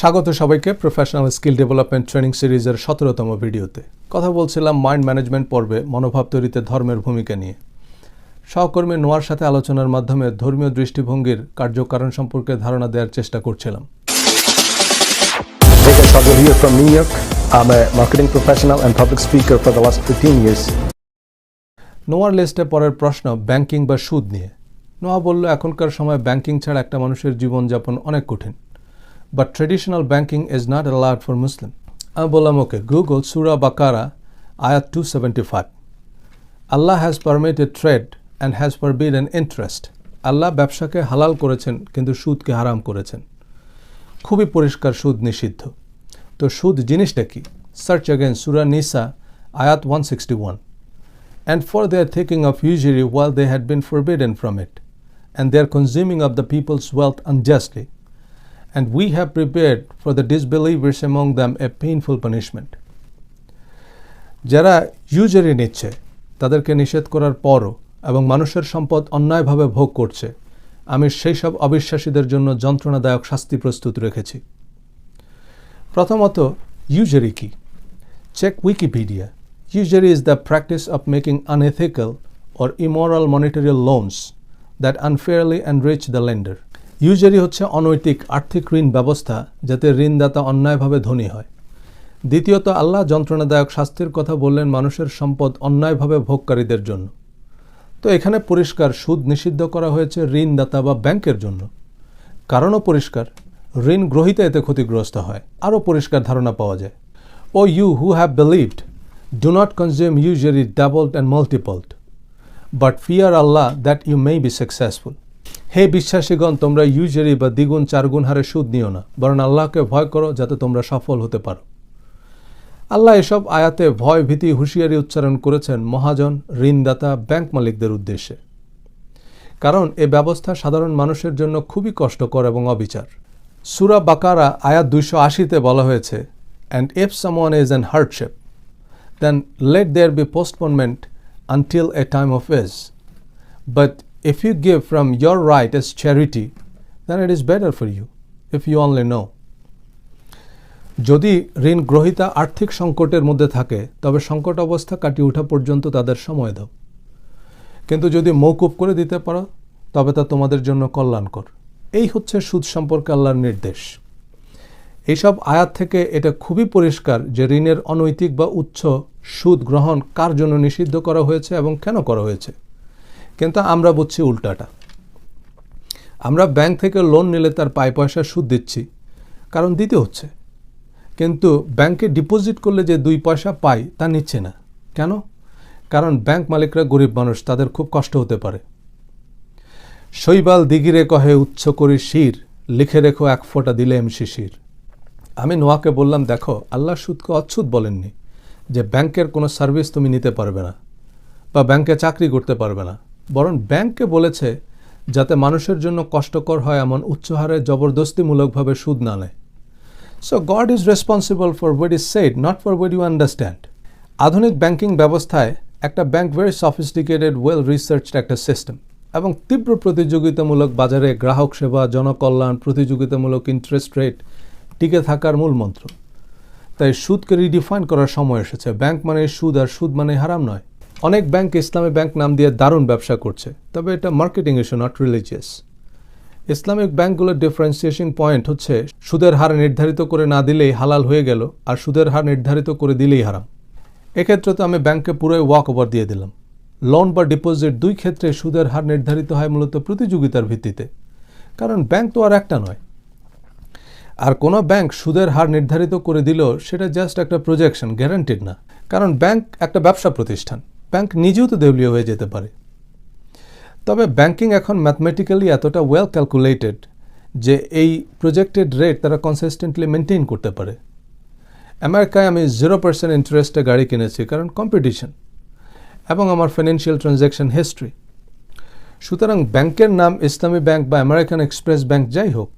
স্বাগত সবাইকে professional skill development training সিরিজের সতেরোতম ভিডিওতে। কথা বলছিলাম মাইন্ড ম্যানেজমেন্ট পর্বে মনোভাব তৈরিতে ধর্মের ভূমিকা নিয়ে। সহকর্মী নোয়ার সাথে আলোচনার মাধ্যমে ধর্মীয় দৃষ্টিভঙ্গির কার্যকারণ সম্পর্কে ধারণা দেওয়ার চেষ্টা করছিলাম। Vegan Sagar here from New York. I'm a marketing professional and public speaker for the last 15 years. নোয়ার লিস্টে পরের প্রশ্ন ব্যাংকিং বা সুদ নিয়ে। নোয়া বলল এখনকার সময় ব্যাংকিং ছাড়া একটা মানুষের জীবনযাপন অনেক কঠিন। But traditional banking is not allowed for Muslim আমি বললাম ওকে গুগল সুরা বাকারা আয়াত two seventy five Allah has permitted trade and has forbidden interest আল্লাহ ব্যবসাকে হালাল করেছেন কিন্তু সুদকে হারাম করেছেন। খুবই পরিষ্কার সুদ নিষিদ্ধ। তো সুদ জিনিসটা কি? সার্চ অ্যাগেন সুরা নিসা আয়াত one sixty one and for their taking of usury while they had been forbidden from it, and their consuming of the people's wealth unjustly. and we have prepared for the disbelievers among them a painful punishment. যারা ইউজারি নিচ্ছে, তাদেরকে নিষেধ করার পরও এবং মানুষের সম্পদ অন্যায়ভাবে ভোগ করছে, আমি সেই সব অবিশ্বাসীদের জন্য যন্ত্রণাদায়ক শাস্তি প্রস্তুত রেখেছি। প্রথমত ইউজারি কি? Check Wikipedia usury is the practice of making unethical or immoral monetary loans that unfairly enrich the lender usury হচ্ছে অনৈতিক আর্থিক ঋণ ব্যবস্থা যাতে ঋণদাতা অন্যায়ভাবে ধনী হয়। দ্বিতীয়ত আল্লাহ যন্ত্রণাদায়ক শাস্তির কথা বললেন মানুষের সম্পদ অন্যায়ভাবে ভোগকারীদের জন্য। তো এখানে পরিষ্কার সুদ নিষিদ্ধ করা হয়েছে ঋণদাতা বা ব্যাংকের জন্য। কারণও পরিষ্কার ঋণ গ্রহীতা এতে ক্ষতিগ্রস্ত হয়। আরও পরিষ্কার ধারণা পাওয়া যায়। O you who have believed do not consume usury doubled and multipled, but fear Allah that you may be successful. হে বিশ্বাসীগণ, তোমরা ইউজারি বা দ্বিগুণ, চারগুণ হারে সুদ নিও না, বরং আল্লাহকে ভয় করো যাতে তোমরা সফল হতে পারো আল্লাহ এসব আয়াতে ভয়, ভীতি, হুঁশিয়ারি উচ্চারণ করেছেন মহাজন, ঋণদাতা, ব্যাংক মালিকদের উদ্দেশ্যে কারণ এ ব্যবস্থা সাধারণ মানুষের জন্য খুবই কষ্টকর এবং অবিচার সুরা বাকারা আয়াত দুইশো আশিতে বলা হয়েছে and if someone is an hardship then let there be postponement until a time of ease. But if you give from your right as charity, then it is better for you, if you only know. যদি ঋণ গ্রহীতা আর্থিক সংকটের মধ্যে থাকে তবে সংকট অবস্থা কাটিয়ে ওঠা পর্যন্ত তাদের সময় দাও। কিন্তু যদি মৌকুব করে দিতে পারো তবে তা তোমাদের জন্য কল্যাণকর। এই হচ্ছে সুদ সম্পর্কে আল্লাহর নির্দেশ। এইসব আয়াত থেকে এটা খুবই পরিষ্কার যে ঋণের অনৈতিক বা উচ্চ সুদ গ্রহণ কার জন্য নিষিদ্ধ করা হয়েছে এবং কেন করা হয়েছে। কিন্তু আমরা বুঝছি উল্টাটা। আমরা ব্যাংক থেকে লোন নিলে তার পাই পয়সা সুদ দিচ্ছি, কারণ দিতে হচ্ছে। কিন্তু ব্যাংকে ডিপোজিট করলে যে দুই পয়সা পাই, তা নিচ্ছে না। কেন? কারণ ব্যাংক মালিকরা গরিব মানুষ, তাদের খুব কষ্ট হতে পারে। শৈবাল দিগিরে কহে, উচ্চ করি শির, লিখে রেখো এক ফোঁটা দিলে এম শিশির আমি নোয়াকে বললাম, দেখো, আল্লাহ সুদকে অচ্ছুত বলেননি যে ব্যাংকের কোনো সার্ভিস তুমি নিতে পারবে না বা ব্যাংকে চাকরি করতে পারবে না। বরং ব্যাংককে বলেছে যাতে মানুষের জন্য কষ্টকর হয় এমন উচ্চ হারে জবরদস্তিমূলকভাবে সুদ না নেয়। So God is responsible for what is said not for what you understand আধুনিক ব্যাংকিং ব্যবস্থায় একটা bank very sophisticated well researched একটা সিস্টেম এবং তীব্র প্রতিযোগিতামূলক বাজারে গ্রাহক সেবা, জনকল্যাণ, প্রতিযোগিতামূলক ইন্টারেস্ট রেট টিকে থাকার মূল মন্ত্র। তাই সুদকে রিডিফাইন করার সময় এসেছে। ব্যাংক মানে সুদ আর সুদ মানে হারাম নয়। অনেক ব্যাংক ইসলামী ব্যাংক নাম দিয়ে দারুণ ব্যবসা করছে, তবে এটা marketing issue not religious Islamic ব্যাংকগুলোর ডিফারেন্সিয়েশন পয়েন্ট হচ্ছে, সুদের হার নির্ধারিত করে না দিলেই হালাল হয়ে গেল, আর সুদের হার নির্ধারিত করে দিলেই হারাম। এক্ষেত্রে তো আমি ব্যাংকে পুরোই ওয়াক ওভার দিয়ে দিলাম। লোন বা ডিপোজিট দুই ক্ষেত্রে সুদের হার নির্ধারিত হয় মূলত প্রতিযোগিতার ভিত্তিতে। কারণ ব্যাংক তো আর একটা নয়। আর কোনো ব্যাংক সুদের হার নির্ধারিত করে দিল সেটা জাস্ট একটা প্রজেকশন গ্যারান্টিড না। কারণ ব্যাংক একটা ব্যবসা প্রতিষ্ঠান। ব্যাংক নিজেও তো দেউলিয়া হয়ে যেতে পারে। তবে ব্যাংকিং এখন ম্যাথমেটিক্যালি এতটা ওয়েল ক্যালকুলেটেড যে এই প্রজেক্টেড রেট তারা কনসিস্টেন্টলি মেনটেন করতে পারে। আমেরিকায় আমি জিরো পার্সেন্ট ইন্টারেস্টে গাড়ি কিনেছি কারণ কম্পিটিশন এবং আমার ফিনান্সিয়াল ট্রানজ্যাকশন হিস্ট্রি সুতরাং ব্যাংকের নাম ইসলামী ব্যাংক বা আমেরিকান এক্সপ্রেস ব্যাংক যাই হোক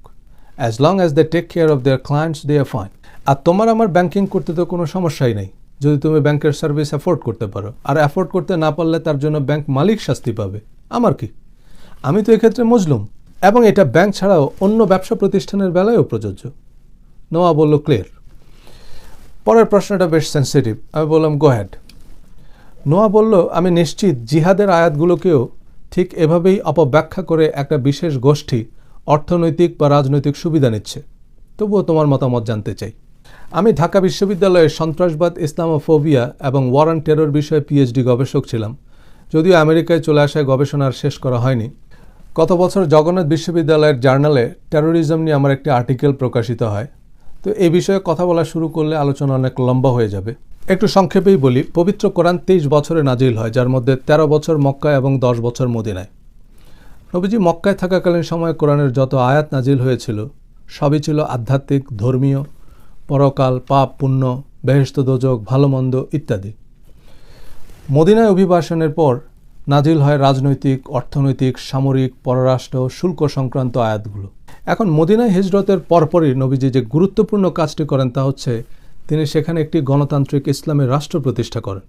as long as they take care of their clients they are fine আর তোমার আমার ব্যাংকিং করতে তো কোনো সমস্যাই নেই। যদি তুমি ব্যাংকের সার্ভিস অ্যাফোর্ড করতে পারো। আর অ্যাফোর্ড করতে না পারলে তার জন্য ব্যাংক মালিক শাস্তি পাবে। আমার কি? আমি তো এক্ষেত্রে মজলুম। এবং এটা ব্যাংক ছাড়াও অন্য ব্যবসা প্রতিষ্ঠানের বেলায়ও প্রযোজ্য। নোয়া বলল ক্লিয়ার পরের প্রশ্নটা বেশ সেন্সিটিভ আমি বললাম গোহ্যাড নোয়া বলল, আমি নিশ্চিত জিহাদের আয়াতগুলোকেও ঠিক এভাবেই অপব্যাখ্যা করে একটা বিশেষ গোষ্ঠী অর্থনৈতিক বা রাজনৈতিক সুবিধা নিচ্ছে। তবুও তোমার মতামত জানতে চাই। আমি ঢাকা বিশ্ববিদ্যালয়ে সন্ত্রাসবাদ, ইসলামোফোবিয়া এবং ওয়ার অ্যান্ড টেরর বিষয়ে পিএইচডি গবেষক ছিলাম। যদিও আমেরিকায় চলে আসায় গবেষণা আর শেষ করা হয়নি। গত বছর জগন্নাথ বিশ্ববিদ্যালয়ের জার্নালে টেরোরিজম নিয়ে আমার একটি আর্টিকেল প্রকাশিত হয়। তো এই বিষয়ে কথা বলা শুরু করলে আলোচনা অনেক লম্বা হয়ে যাবে। একটু সংক্ষেপেই বলি, পবিত্র কোরআন তেইশ বছরে নাজিল হয়, যার মধ্যে ১৩ বছর মক্কা এবং দশ বছর মদিনায়। নবীজি মক্কায় থাকাকালীন সময়ে কোরআনের যত আয়াত নাজিল হয়েছিল, সবই ছিল আধ্যাত্মিক, ধর্মীয় পরকাল, পাপ, পুণ্য বেহেস্ত দোজক, ভালো, মন্দ ইত্যাদি। মদিনায় অভিবাসনের পর নাজিল হয় রাজনৈতিক, অর্থনৈতিক, সামরিক, পররাষ্ট্র, শুল্ক সংক্রান্ত আয়াতগুলো। এখন মদিনায় হিজরতের পরপরই নবীজি যে গুরুত্বপূর্ণ কাজটি করেন তা হচ্ছে তিনি সেখানে একটি গণতান্ত্রিক ইসলামের রাষ্ট্র প্রতিষ্ঠা করেন।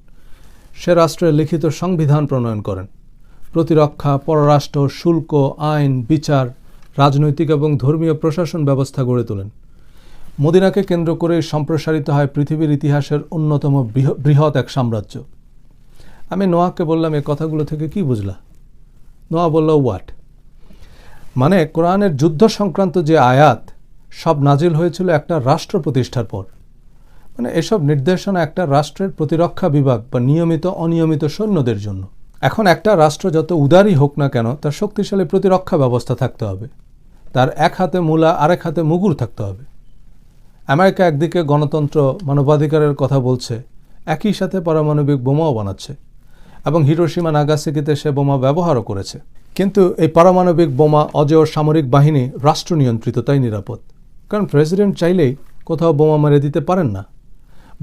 সে রাষ্ট্রের লিখিত সংবিধান প্রণয়ন করেন। প্রতিরক্ষা, পররাষ্ট্র, শুল্ক, আইন, বিচার, রাজনৈতিক এবং ধর্মীয় প্রশাসন ব্যবস্থা গড়ে তোলেন। মদিনাকে কেন্দ্র করে সম্প্রসারিত হয় পৃথিবীর ইতিহাসের অন্যতম বৃহ- বৃহৎ এক সাম্রাজ্য। আমি নোয়াকে বললাম, এ কথাগুলো থেকে কি বুঝলা? নোয়া বলল ওয়াট মানে কোরআনের যুদ্ধ সংক্রান্ত যে আয়াত, সব নাজিল হয়েছিল একটা রাষ্ট্র প্রতিষ্ঠার পর। মানে এসব নির্দেশনা একটা রাষ্ট্রের প্রতিরক্ষা বিভাগ বা নিয়মিত, অনিয়মিত সৈন্যদের জন্য। এখন একটা রাষ্ট্র যত উদারই হোক না কেন, তার শক্তিশালী প্রতিরক্ষা ব্যবস্থা থাকতে হবে। তার এক হাতে মূলা, আরেক হাতে মুগুর থাকতে হবে। আমেরিকা একদিকে গণতন্ত্র মানবাধিকারের কথা বলছে, একই সাথে পারমাণবিক বোমাও বানাচ্ছে এবং হিরোসীমা নাগাসাকিতে সে বোমা ব্যবহারও করেছে। কিন্তু এই পারমাণবিক বোমা অজেয় সামরিক বাহিনী রাষ্ট্র নিয়ন্ত্রিত তাই নিরাপদ। কারণ প্রেসিডেন্ট চাইলেই কোথাও বোমা মেরে দিতে পারেন না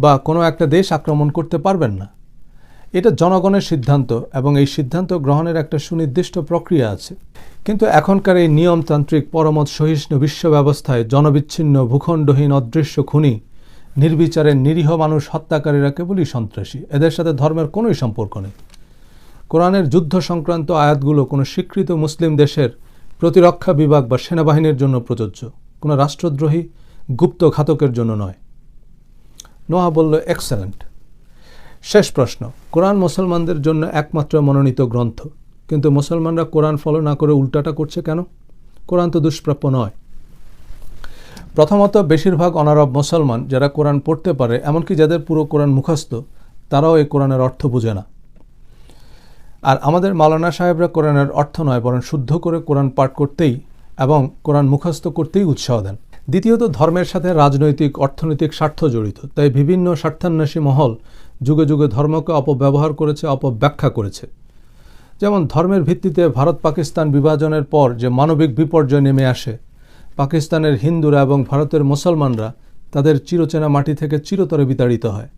বা কোনো একটা দেশ আক্রমণ করতে পারবেন না। এটা জনগণের সিদ্ধান্ত এবং এই সিদ্ধান্ত গ্রহণের একটা সুনির্দিষ্ট প্রক্রিয়া আছে। কিন্তু এখনকার এই নিয়মতান্ত্রিক পরমত সহিষ্ণু বিশ্ব ব্যবস্থায় জনবিচ্ছিন্ন, ভূখণ্ডহীন, অদৃশ্য খুনি, নির্বিচারে নিরীহ মানুষ হত্যাকারীরা কেবলই সন্ত্রাসী। এদের সাথে ধর্মের কোনোই সম্পর্ক নেই। কোরআনের যুদ্ধ সংক্রান্ত আয়াতগুলো কোনো স্বীকৃত মুসলিম দেশের প্রতিরক্ষা বিভাগ বা সেনাবাহিনীর জন্য প্রযোজ্য। কোনো রাষ্ট্রদ্রোহী গুপ্ত ঘাতকের জন্য নয়। নোহা বলল এক্সেলেন্ট শেষ প্রশ্ন, কোরআন মুসলমানদের জন্য একমাত্র মনোনীত গ্রন্থ। কিন্তু মুসলমানরা কোরআন ফলো না করে উল্টাটা করছে কেন? কোরআন তো দুষ্প্রাপ্য নয়। প্রথমত বেশিরভাগ অনারব মুসলমান যারা কোরআন পড়তে পারে, এমনকি যাদের পুরো কোরআন মুখস্থ, তারাও এই কোরআনের অর্থ বোঝে না। আর আমাদের মাওলানা সাহেবরা কোরআনের অর্থ নয়, বরং শুদ্ধ করে কোরআন পাঠ করতেই এবং কোরআন মুখস্থ করতেই উৎসাহ দেন। দ্বিতীয়ত, ধর্মের সাথে রাজনৈতিক, অর্থনৈতিক স্বার্থ জড়িত, তাই বিভিন্ন স্বার্থান্বেষী মহল যুগে যুগে ধর্মকে অপব্যবহার করেছে, অপব্যাখ্যা করেছে। যেমন ধর্মের ভিত্তিতে ভারত পাকিস্তান বিভাজনের পর যে মানবিক বিপর্যয় নেমে আসে, পাকিস্তানের হিন্দুরা এবং ভারতের মুসলমানরা তাদের চিরচেনা মাটি থেকে চিরতরে বিতাড়িত হয়।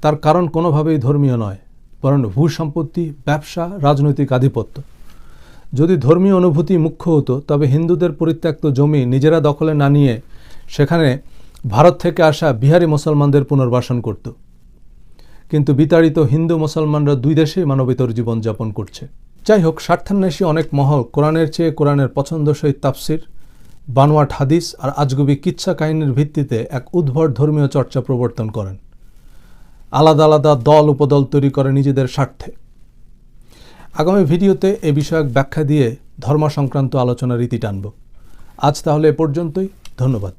তার কারণ কোনোভাবেই ধর্মীয় নয়, বরং ভূসম্পত্তি, ব্যবসা, রাজনৈতিক আধিপত্য। যদি ধর্মীয় অনুভূতি মুখ্য হতো, তবে হিন্দুদের পরিত্যক্ত জমি নিজেরা দখলে না নিয়ে সেখানে ভারত থেকে আসা বিহারি মুসলমানদের পুনর্বাসন করত। কিন্তু বিতাড়িত হিন্দু মুসলমানরা দুই দেশেই মানবিতর জীবনযাপন করছে। যাই হোক স্বার্থান্বেষী অনেক মহল কোরআনের চেয়ে কোরআনের পছন্দসই তাফসির, বানোয়াট হাদিস আর আজগুবি কিচ্ছা কাহিনীর ভিত্তিতে এক উদ্ভট ধর্মীয় চর্চা প্রবর্তন করেন। আলাদা আলাদা দল উপদল তৈরি করে নিজেদের স্বার্থে। আগামী ভিডিওতে এ বিষয়ক ব্যাখ্যা দিয়ে ধর্ম সংক্রান্ত আলোচনার রীতি টানব। আজ তাহলে এ পর্যন্তই, ধন্যবাদ।